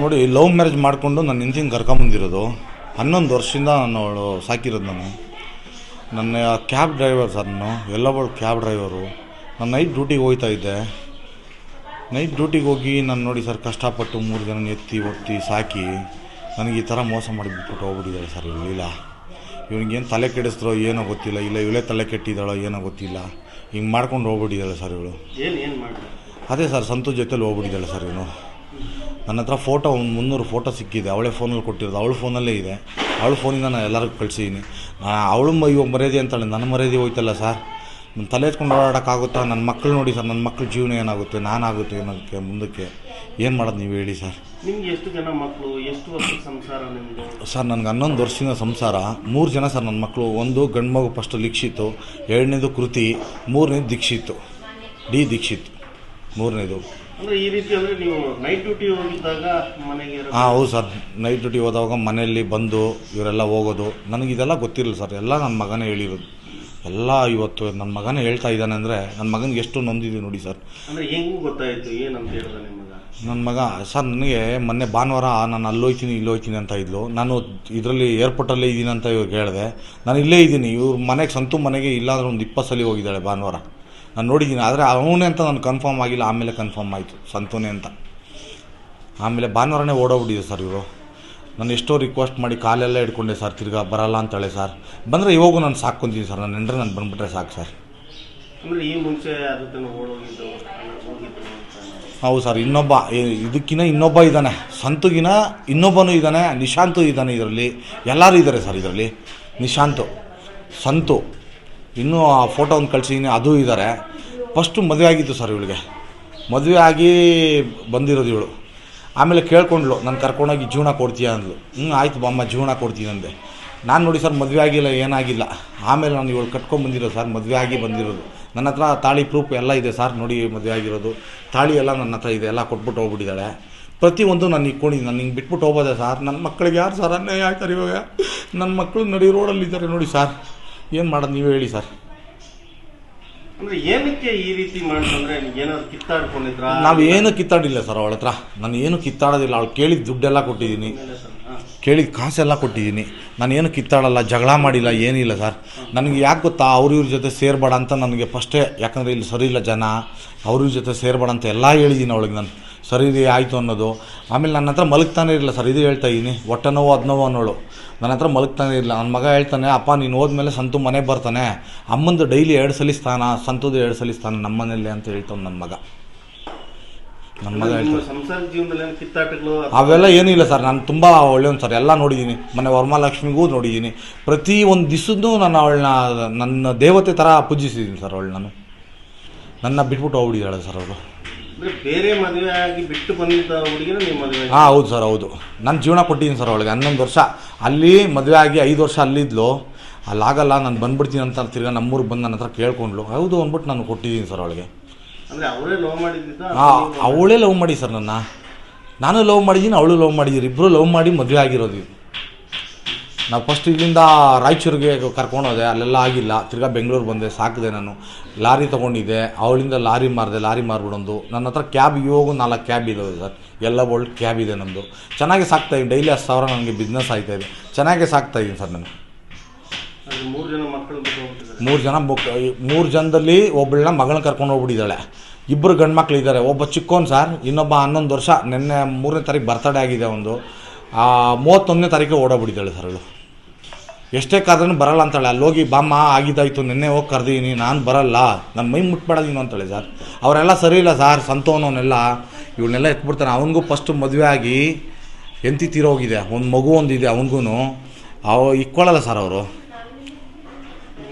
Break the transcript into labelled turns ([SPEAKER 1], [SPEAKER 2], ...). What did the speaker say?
[SPEAKER 1] ನೋಡಿ love marriage ಮಾಡಿಕೊಂಡು ನನ್ನ ಹೆಂಡತಿನ ಕರ್ಕೊಂಬಂದಿರೋದು ಹನ್ನೊಂದು ವರ್ಷದಿಂದ ನಾನು ಅವಳು ಸಾಕಿರೋದು ನಾನು. ನನ್ನ ಕ್ಯಾಬ್ ಡ್ರೈವರ್ ಸರ್ ನಾನು ಎಲ್ಲೊಬ್ಬಳು ಕ್ಯಾಬ್ ಡ್ರೈವರು ನಾನು ನೈಟ್ ಡ್ಯೂಟಿಗೆ ಹೋಗ್ತಾ ಇದ್ದೆ. ನೈಟ್ ಡ್ಯೂಟಿಗೆ ಹೋಗಿ ನಾನು ನೋಡಿ ಸರ್ ಕಷ್ಟಪಟ್ಟು ಮೂರು ಜನ ಎತ್ತಿ ಒತ್ತಿ ಸಾಕಿ ನನಗೆ ಈ ಥರ ಮೋಸ ಮಾಡಿಬಿಟ್ಬಿಟ್ಟು ಹೋಗ್ಬಿಟ್ಟಿದ್ದಾರೆ ಸರ್ ಇವಳು ಇಲ್ಲ ಇವನಿಗೇನು ತಲೆ ಕೆಡಿಸಿದ್ರೋ ಏನೋ ಗೊತ್ತಿಲ್ಲ ಇಲ್ಲ ಇವಳೇ ತಲೆ ಕೆಟ್ಟಿದ್ದಾಳೋ ಏನೋ ಗೊತ್ತಿಲ್ಲ. ಹಿಂಗೆ ಮಾಡ್ಕೊಂಡು ಹೋಗ್ಬಿಟ್ಟಿದ್ದಾಳೆ ಸರ್ ಇವಳು ಅದೇ ಸರ್ ಸಂತು ಜೊತೆಲಿ ಹೋಗ್ಬಿಟ್ಟಿದ್ದಾಳೆ ಸರ್ ಇವನು. ನನ್ನ ಹತ್ರ ಫೋಟೋ ಒಂದು ಮುನ್ನೂರು ಫೋಟೋ ಸಿಕ್ಕಿದೆ. ಅವಳೇ ಫೋನಲ್ಲಿ ಕೊಟ್ಟಿರೋದು. ಅವಳ ಫೋನಲ್ಲೇ ಇದೆ. ಅವಳ ಫೋನಿಂದ ನಾನು ಎಲ್ಲರಿಗೂ ಕಳಿಸಿದ್ದೀನಿ ಅವಳು ಇವಾಗ ಮರ್ಯಾದೆ ಅಂತಾಳೆ. ನನ್ನ ಮರ್ಯಾದೆ ಹೋಯ್ತಲ್ಲ ಸರ್ ನನ್ನ ತಲೆ ಎತ್ಕೊಂಡು ಓಡಾಡೋಕ್ಕಾಗುತ್ತಾ? ನನ್ನ ಮಕ್ಕಳು ನೋಡಿ ಸರ್ ನನ್ನ ಮಕ್ಕಳ ಜೀವನ ಏನಾಗುತ್ತೆ? ನಾನಾಗುತ್ತೆ ಅನ್ನೋದಕ್ಕೆ ಮುಂದಕ್ಕೆ. ಏನು ಮಾಡೋದು ನೀವು ಹೇಳಿ ಸರ್
[SPEAKER 2] ನಿಮ್ಗೆ ಎಷ್ಟು ಜನ ಮಕ್ಕಳು ಎಷ್ಟು ಸಂಸಾರ ನಿಮ್ಮದು
[SPEAKER 1] ಸರ್ ನನಗೆ ಹನ್ನೊಂದು ವರ್ಷದಿಂದ ಸಂಸಾರ. ಮೂರು ಜನ ಸರ್ ನನ್ನ ಮಕ್ಕಳು ಒಂದು ಗಂಡು ಮಗು ಫಸ್ಟು ಲಿಕ್ಷಿತ್ತು. ಎರಡನೇದು ಕೃತಿ. ಮೂರನೇದು ದೀಕ್ಷಿತ್ತು. ಡಿ ದೀಕ್ಷಿತ್. ಮೂರನೇದು.
[SPEAKER 2] ಈ ರೀತಿ ಅಂದ್ರೆ ನೀವು ನೈಟ್ ಡ್ಯೂಟಿ ಹೋಗಿದ್ದಾಗ ಮನೆಗೆ ಇರೋ-
[SPEAKER 1] ಹಾಂ ಹೌದು ಸರ್. ನೈಟ್ ಡ್ಯೂಟಿ ಹೋದಾಗ ಮನೆಯಲ್ಲಿ ಬಂದು ಇವರೆಲ್ಲ ಹೋಗೋದು. ನನಗೆ ಇದೆಲ್ಲ ಗೊತ್ತಿರಲಿಲ್ಲ ಸರ್. ಎಲ್ಲ ನನ್ನ ಮಗನೇ ಹೇಳಿರೋದು. ಎಲ್ಲ ಇವತ್ತು ನನ್ನ ಮಗನೇ ಹೇಳ್ತಾ ಇದ್ದಾನೆ ಅಂದರೆ ನನ್ನ ಮಗನಿಗೆ ಎಷ್ಟು ನೊಂದಿದೆ ನೋಡಿ ಸರ್.
[SPEAKER 2] ಅಂದ್ರೆ ಹೆಂಗ್ ಗೊತ್ತಾಯ್ತು? ಏನಂತ ಹೇಳ್ದ ನಿಮ್ಮಗ
[SPEAKER 1] ನನ್ನ ಮಗ ಸರ್ ನನಗೆ ಮೊನ್ನೆ ಭಾನುವಾರ ನಾನು ಅಲ್ಲೋಯ್ತೀನಿ ಇಲ್ಲೋಯ್ತೀನಿ ಅಂತ ಇದ್ಲು. ನಾನು ಇದರಲ್ಲಿ ಏರ್ಪೋರ್ಟಲ್ಲೇ ಇದ್ದೀನಿ ಅಂತ ಇವ್ರಿಗೆ ಹೇಳಿದೆ ನಾನು ಇಲ್ಲೇ ಇದ್ದೀನಿ. ಇವ್ರ ಮನೆಗೆ ಸಂತು ಮನೆಗೆ ಇಲ್ಲಾಂದ್ರೆ ಒಂದು ಇಪ್ಪತ್ತು ಸಲ ಹೋಗಿದ್ದಾಳೆ ಭಾನುವಾರ. ನಾನು ನೋಡಿದ್ದೀನಿ ಆದರೆ ಅವನೇ ಅಂತ ನಾನು ಕನ್ಫರ್ಮ್ ಆಗಿಲ್ಲ ಆಮೇಲೆ ಕನ್ಫರ್ಮ್ ಆಯಿತು ಸಂತೂನೇ ಅಂತ. ಆಮೇಲೆ ಭಾನುವಾರನೇ ಓಡೋಗ್ಬಿಟ್ಟಿದೆ ಸರ್ ಇವರು. ನಾನು ಎಷ್ಟೋ ರಿಕ್ವೆಸ್ಟ್ ಮಾಡಿ ಕಾಲೆಲ್ಲ ಹಿಡ್ಕೊಂಡೆ ಸರ್ ತಿರ್ಗಾ ಬರಲ್ಲ ಅಂತೇಳಿ ಸರ್ ಬಂದರೆ ಇವಾಗೂ ನಾನು ಸಾಕೊಂತೀನಿ ಸರ್ ನನ್ನ ಹೆಂಡ್ರೆ ನಾನು ಬಂದುಬಿಟ್ರೆ ಸಾಕು ಸರ್
[SPEAKER 2] ಈ ಮುಂಚೆ
[SPEAKER 1] ಹೌದು ಸರ್ ಇನ್ನೊಬ್ಬ ಇದಕ್ಕಿಂತ ಇದಕ್ಕಿನ್ನ ಇನ್ನೊಬ್ಬ ಇದ್ದಾನೆ. ಸಂತುಗಿನ ಇನ್ನೊಬ್ಬನೂ ಇದ್ದಾನೆ ನಿಶಾಂತು ಇದ್ದಾನೆ ಇದರಲ್ಲಿ. ಎಲ್ಲರೂ ಇದ್ದಾರೆ ಸರ್ ಇದರಲ್ಲಿ. ನಿಶಾಂತು ಸಂತು. ಇನ್ನೂ ಆ ಫೋಟೋ ಒಂದು ಕಳ್ಸಿದ್ದೀನಿ ಅದು ಇದ್ದಾರೆ ಫಸ್ಟು ಮದುವೆ ಆಗಿತ್ತು ಸರ್ ಇವಳಿಗೆ. ಮದುವೆ ಆಗಿ ಬಂದಿರೋದು ಇವಳು. ಆಮೇಲೆ ಕೇಳ್ಕೊಂಡ್ಳು, ನಾನು ಕರ್ಕೊಂಡೋಗಿ ಜೀವನ ಕೊಡ್ತೀಯ? ಅಂದ್ಲು ಹ್ಞೂ ಆಯಿತು ಬಾಮ್ಮ, ಜೀವನ ಕೊಡ್ತೀನಿ ಅಂದೆ. ನಾನು ನೋಡಿ ಸರ್ ಮದುವೆ ಆಗಿಲ್ಲ, ಏನಾಗಿಲ್ಲ. ಆಮೇಲೆ ನಾನು ಇವಳು ಕಟ್ಕೊಂಡು ಬಂದಿರೋದು ಸರ್ ಮದುವೆ ಆಗಿ ಬಂದಿರೋದು. ನನ್ನ ಹತ್ರ ತಾಳಿ ಪ್ರೂಫ್ ಎಲ್ಲ ಇದೆ ಸರ್ ನೋಡಿ ಮದುವೆ ಆಗಿರೋದು. ತಾಳಿ ಎಲ್ಲ ನನ್ನ ಹತ್ರ ಇದೆ, ಎಲ್ಲ ಕೊಟ್ಬಿಟ್ಟು ಹೋಗ್ಬಿಟ್ಟಿದ್ದಾಳೆ. ಪ್ರತಿಯೊಂದು ನಾನು ಇಕ್ಕೊಂಡಿದ್ದೀನಿ ನಾನು ಹಿಂಗೆ ಬಿಟ್ಬಿಟ್ಟು ಹೋಗೋದೆ ಸರ್ ನನ್ನ ಮಕ್ಕಳಿಗೆ ಯಾರು ಸರ್ ಅನ್ನೇ ಆಯ್ತಾರೆ ಇವಾಗ? ನನ್ನ ಮಕ್ಕಳು ನಡಿ ರೋಡಲ್ಲಿದ್ದಾರೆ ನೋಡಿ ಸರ್ ಏನು ಮಾಡೋದು ನೀವೇ ಹೇಳಿ ಸರ್.
[SPEAKER 2] ಅಂದ್ರೆ ಏನಕ್ಕೆ ಈ ರೀತಿ ಮಾಡ್ತಂದ್ರೆ ಏನಾದ್ರು ಕಿತ್ತಾಡ್ಕೊಂಡಿದ್ರ?
[SPEAKER 1] ನಾವು ಏನು ಕಿತ್ತಾಡಿಲ್ಲ ಸರ್ ಅವಳ ಹತ್ರ. ನಾನು ಏನು ಕಿತ್ತಾಡೋದಿಲ್ಲ. ಅವಳು ಕೇಳಿದ ದುಡ್ಡೆಲ್ಲ ಕೊಟ್ಟಿದ್ದೀನಿ. ಕೇಳಿದ ಕಾಸೆಲ್ಲ ಕೊಟ್ಟಿದ್ದೀನಿ. ನಾನು ಏನು ಕಿತ್ತಾಡಲ್ಲ ಜಗಳ ಮಾಡಿಲ್ಲ ಏನಿಲ್ಲ ಸರ್. ನನಗೆ ಯಾಕೆ ಗೊತ್ತಾ? ಅವ್ರ ಇವ್ರ ಜೊತೆ ಸೇರ್ಬೇಡ ಅಂತ ನನಗೆ ಫಸ್ಟೇ ಯಾಕಂದರೆ ಇಲ್ಲಿ ಸರಿ ಇಲ್ಲ ಜನ. ಅವ್ರ ಇವ್ರ ಜೊತೆ ಸೇರಬೇಡ ಅಂತ ಎಲ್ಲ ಹೇಳಿದ್ದೀನಿ ಅವಳಿಗೆ ನಾನು. ಸರಿ ಆಯಿತು ಅನ್ನೋದು. ಆಮೇಲೆ ನನ್ನ ಹತ್ರ ಮಲಗ್ತಾನೆ ಇರಲಿಲ್ಲ ಸರ್ ಇದು ಹೇಳ್ತಾ ಇದ್ದೀನಿ ಹೊಟ್ಟೆ ನೋವು ಅದು ನೋವು ಅನ್ನೋಳು. ನನ್ನ ಹತ್ರ ಮಲಗ್ತಾನೆ ಇರಲಿಲ್ಲ. ನನ್ನ ಮಗ ಹೇಳ್ತಾನೆ ಅಪ್ಪ ನೀನು ಹೋದ್ಮೇಲೆ ಸಂತು ಮನೆಗೆ ಬರ್ತಾನೆ. ಅಮ್ಮಂದು ಡೈಲಿ ಎರಡು ಸಲ ಸ್ಥಾನ ಸಂತುದು ಎರಡು ಸಲ ಸ್ಥಾನ ನಮ್ಮ ಮನೇಲಿ ಅಂತ ಹೇಳ್ತಾನೆ ನನ್ನ ಮಗ. ನನ್ನ ಮಗ ಹೇಳ್ತಾನೆ.
[SPEAKER 2] ನಿಮ್ಮ ಸಂಸಾರ ಜೀವನದಲ್ಲಿ ಏನು ಕಿತ್ತಾಟಗಳು
[SPEAKER 1] ಅವೆಲ್ಲ ಏನಿಲ್ಲ ಸರ್. ನಾನು ತುಂಬ ಒಳ್ಳೆಯವನು ಸರ್. ಎಲ್ಲ ನೋಡಿದ್ದೀನಿ ಮನೆ ವರಮಹಾಲಕ್ಷ್ಮಿಗೂ ನೋಡಿದ್ದೀನಿ ಪ್ರತಿ ಒಂದು ದಿವಸದ್ದು ನಾನು ಅವಳನ್ನ ನನ್ನ ದೇವತೆ ಥರ ಪೂಜಿಸಿದ್ದೀನಿ ಸರ್ ಅವಳು ನಾನು. ನನ್ನ ಬಿಟ್ಬಿಟ್ಟು ಹೋಗ್ಬಿಟ್ಟಿದ್ದಾಳೆ ಸರ್ ಅವರು
[SPEAKER 2] ಅಂದ್ರೆ ಬೇರೆ ಮದುವೆ ಆಗಿ ಬಿಟ್ಟು ಬಂದಿದ್ದ ಹುಡುಗಿನ ನೀವು ಮದುವೆ
[SPEAKER 1] ಹಾಂ ಹೌದು ಸರ್ ಹೌದು. ನಾನು ಜೀವನ ಕೊಟ್ಟಿದ್ದೀನಿ ಸರ್ ಅವಳಿಗೆ. ಹನ್ನೊಂದು ವರ್ಷ. ಅಲ್ಲಿ ಮದುವೆ ಆಗಿ ಐದು ವರ್ಷ ಅಲ್ಲಿದ್ಲು. ಅಲ್ಲಾಗಲ್ಲ ನಾನು ಬಂದ್ಬಿಡ್ತೀನಿ ಅಂತ ತಿರ್ಗಾ ನಮ್ಮೂರಿಗೆ ಬಂದು ನನ್ನ ಹತ್ರ ಕೇಳ್ಕೊಂಡ್ಲು ಹೌದು ಅಂದ್ಬಿಟ್ಟು ನಾನು ಕೊಟ್ಟಿದ್ದೀನಿ ಸರ್ ಅವಳಿಗೆ.
[SPEAKER 2] ಅಂದ್ರೆ ಅವರೇ ಲವ್ ಮಾಡಿದ್ದ
[SPEAKER 1] ಹಾಂ ಅವಳೇ ಲವ್ ಮಾಡಿ ಸರ್ ನನ್ನ. ನಾನು ಲವ್ ಮಾಡಿದ್ದೀನಿ ಅವಳು ಲವ್ ಮಾಡಿದ್ದೀರಿ. ಇಬ್ಬರು ಲವ್ ಮಾಡಿ ಮದುವೆ ಆಗಿರೋದು. ನಾವು ಫಸ್ಟ್ ಇಲ್ಲಿಂದ ರಾಯಚೂರಿಗೆ ಕರ್ಕೊಂಡೋದೆ ಅಲ್ಲೆಲ್ಲ ಆಗಿಲ್ಲ. ತಿರ್ಗಾ ಬೆಂಗಳೂರು ಬಂದೆ ಸಾಕಿದೆ ನಾನು. ಲಾರಿ ತೊಗೊಂಡಿದ್ದೆ ಅವಳಿಂದ ಲಾರಿ ಮಾರಿದೆ ಲಾರಿ ಮಾರ್ಬಿಡೊಂದು. ನನ್ನ ಹತ್ರ ಕ್ಯಾಬ್ ಇವಾಗ ನಾಲ್ಕು ಕ್ಯಾಬ್ ಇದಾವೆ ಸರ್. ಎಲ್ಲ ಒಳ್ಳೆ ಕ್ಯಾಬ್ ಇದೆ ನಮ್ಮದು ಚೆನ್ನಾಗಿ ಸಾಕ್ತಾಯಿದ್ದೀನಿ ಡೈಲಿ ಹತ್ತು ಸಾವಿರ ನನಗೆ ಬಿಸ್ನೆಸ್ ಇದೆ. ಚೆನ್ನಾಗೇ ಸಾಕ್ತಾಯಿದ್ದೀನಿ ಸರ್ ನಾನು.
[SPEAKER 2] ಮೂರು ಜನ ಮಕ್ಕಳು
[SPEAKER 1] ಮೂರು ಜನ ಬುಕ್ ಮೂರು ಜನದಲ್ಲಿ ಒಬ್ಬಳನ್ನ ಮಗಳನ್ನ ಕರ್ಕೊಂಡು ಹೋಗ್ಬಿಟ್ಟಿದ್ದಾಳೆ. ಇಬ್ಬರು ಗಂಡು ಮಕ್ಳು ಇದ್ದಾರೆ ಒಬ್ಬ ಚಿಕ್ಕೋನ್ ಸರ್ ಇನ್ನೊಬ್ಬ ಹನ್ನೊಂದು ವರ್ಷ. ನಿನ್ನೆ ಮೂರನೇ ತಾರೀಕು ಬರ್ತಡೇ ಆಗಿದೆ ಒಂದು ಮೂವತ್ತೊಂದನೇ ತಾರೀಕು ಓಡೋಗ್ಬಿಟ್ಟಿದ್ದಾಳೆ ಸರ್ ಅವಳು. ಎಷ್ಟೇ ಕಾದ್ರೂ ಬರಲ್ಲ ಅಂತಾಳೆ. ಅಲ್ಲಿ ಹೋಗಿ, ಬಾಮ್ಮ, ಆಗಿದ್ದಾಯ್ತು, ನಿನ್ನೆ ಹೋಗಿ ಕರೆದೀನಿ ನಾನು ಬರಲ್ಲ. ನನ್ನ ಮೈ ಮುಟ್ಬೇಡ ನೀನು, ಅಂತಾಳೆ ಸರ್. ಅವರೆಲ್ಲ ಸರಿ ಇಲ್ಲ ಸರ್ ಸಂತೋನವನ್ನೆಲ್ಲ ಇವನ್ನೆಲ್ಲ ಎತ್ಬಿಡ್ತಾನೆ. ಅವನಿಗೂ ಫಸ್ಟು ಮದುವೆ ಆಗಿ ಎಂತಿ ತೀರೋಗಿದೆ. ಒಂದು ಮಗು ಒಂದಿದೆ ಅವನಿಗೂ ಅವ ಇಕ್ಕೊಳ್ಳಲ್ಲ ಸರ್ ಅವರು.